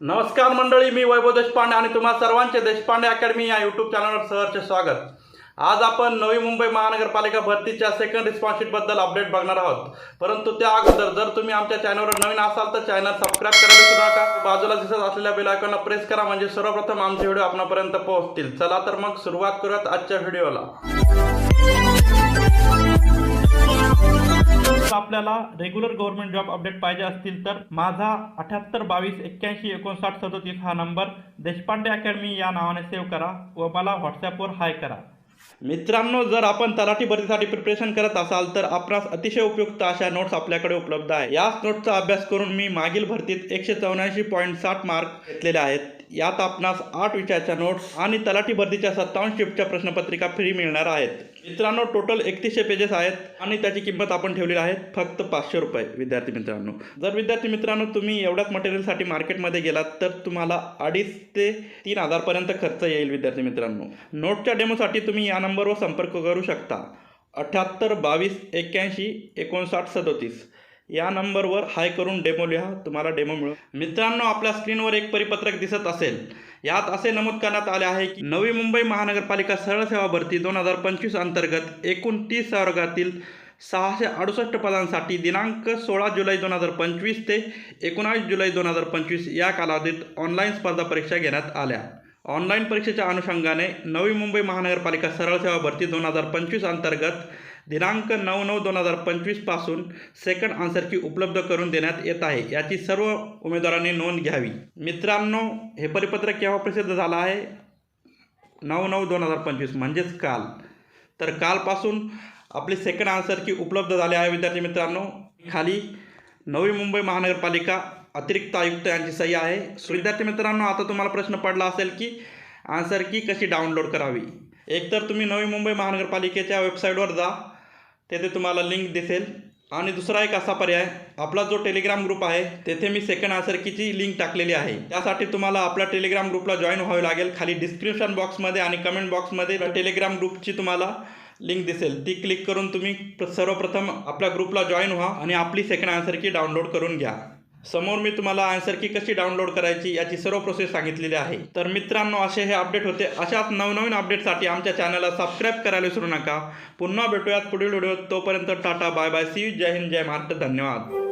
नमस्कार मंडळी मी वैभव देशपांडे आणि तुम्हा सर्वांचे देशपांडे अकॅडमी या यूट्यूब चॅनलवर सहर्ष स्वागत. आज आपण नवी मुंबई महानगरपालिका भरतीच्या सेकंड रिस्पॉन्सिपबद्दल अपडेट बघणार आहोत. परंतु त्या अगोदर जर तुम्ही आमच्या चॅनलवर नवीन असाल तर चॅनल सबस्क्राईब करायला विसरू नका. बाजूला दिसत असलेल्या बेल आयकॉनला प्रेस करा म्हणजे सर्वप्रथम आमचे व्हिडिओ आपणापर्यंत पोहोचतील. चला तर मग सुरुवात करूयात आजच्या व्हिडिओला जर आपल्याला रेग्युलर गव्हर्नमेंट जॉब अपडेट पाहिजे असतील तर माझा अठ्याहत्तर बावीस एक्क्याऐंशी एकोणसाठ सदतीस हा नंबर देशपांडे अकॅडमी या नावाने सेव्ह करा व मला व्हॉट्सॲपवर हाय करा. मित्रांनो जर आपण तलाठी भरतीसाठी प्रिपरेशन करत असाल तर आपणास अतिशय उपयुक्त अशा नोट्स आपल्याकडे उपलब्ध आहे. याच नोट्सचा अभ्यास करून मी मागील भरतीत एकशे चौऱ्याऐंशी पॉईंट साठ मार्क घेतलेले आहेत. यात आपणास आठ विषयाच्या नोट्स आणि तलाठी भरतीच्या सत्तावन्न शिफ्टच्या प्रश्नपत्रिका फ्री मिळणार आहेत. मित्रांनो टोटल एकतीसशे पेजेस आहेत आणि त्याची किंमत आपण ठेवलेली आहे फक्त पाचशे रुपये. विद्यार्थी मित्रांनो जर विद्यार्थी मित्रांनो तुम्ही एवढ्याच मटेरियलसाठी मार्केटमध्ये गेलात तर तुम्हाला अडीच ते तीन हजारपर्यंत खर्च येईल विद्यार्थी मित्रांनो. नोटच्या डेमोसाठी तुम्ही या नंबरवर संपर्क करू शकता. अठ्याहत्तर बावीस एक्क्याऐंशी एकोणसाठ सदोतीस. या नंबरवर हाय करून डेमो लिहा तुम्हाला डेमो मिळू मित्रांनो आपल्या स्क्रीनवर एक परिपत्रक दिसत असेल. यात असे नमूद करण्यात आले आहे की नवी मुंबई महानगरपालिका सरळ सेवा भरती दोन हजार पंचवीस अंतर्गत एकूण तीस वर्गातील सहाशे अडुसष्ट पदांसाठी दिनांक सोळा जुलै दोन हजार पंचवीस ते एकोणावीस जुलै दोन हजार पंचवीस या कालावधीत ऑनलाईन स्पर्धा परीक्षा घेण्यात आल्या. ऑनलाईन परीक्षेच्या अनुषंगाने नवी मुंबई महानगरपालिका सरळ सेवा भरती दोन हजार पंचवीस अंतर्गत दिनांक नऊ नऊ दोन हजार पंचवीसपासून सेकंड आन्सर की उपलब्ध करून देण्यात येत आहे. याची सर्व उमेदवारांनी नोंद घ्यावी. मित्रांनो हे परिपत्रक केव्हा प्रसिद्ध झालं आहे? नऊ नऊ दोन हजार पंचवीस म्हणजेच काल. तर कालपासून आपली सेकंड आन्सर की उपलब्ध झाले आहे विद्यार्थी मित्रांनो. खाली नवी मुंबई महानगरपालिका अतिरिक्त आयुक्त यांची सही आहे. विद्यार्थी मित्रांनो आता तुम्हाला प्रश्न पडला असेल की आन्सर की कशी डाउनलोड करावी? एकतर तुम्ही नवी मुंबई महानगरपालिकेच्या वेबसाईटवर जा. तेथे तुम्हाला लिंक दिसेल. आणि दुसरा एक असा पर्याय आपला जो टेलिग्राम ग्रुप आहे तेथे मी सेकंड आन्सर कीची लिंक टाकलेली आहे. त्यासाठी तुम्हाला आपल्या टेलिग्राम ग्रुपला जॉईन व्हावे लागेल. खाली डिस्क्रिप्शन बॉक्समध्ये आणि कमेंट बॉक्समध्ये टेलिग्राम ग्रुपची तुम्हाला लिंक दिसेल. ती क्लिक करून तुम्ही प्र- सर्वप्रथम आपल्या ग्रुपला जॉईन व्हा आणि आपली सेकंड आन्सर की डाउनलोड करून घ्या. समोर मी तुम्हाला आन्सर की कशी डाउनलोड करायची याची सर्व प्रोसेस सांगितलेली आहे. तर मित्रांनो असे हे अपडेट होते. अशाच नवनवीन अपडेटसाठी आमच्या चॅनलला सबस्क्राईब करायला विसरू नका. पुन्हा भेटूयात पुढील व्हिडिओत तोपर्यंत टाटा बाय बाय सी जय हिंद जय महाराष्ट्र. धन्यवाद.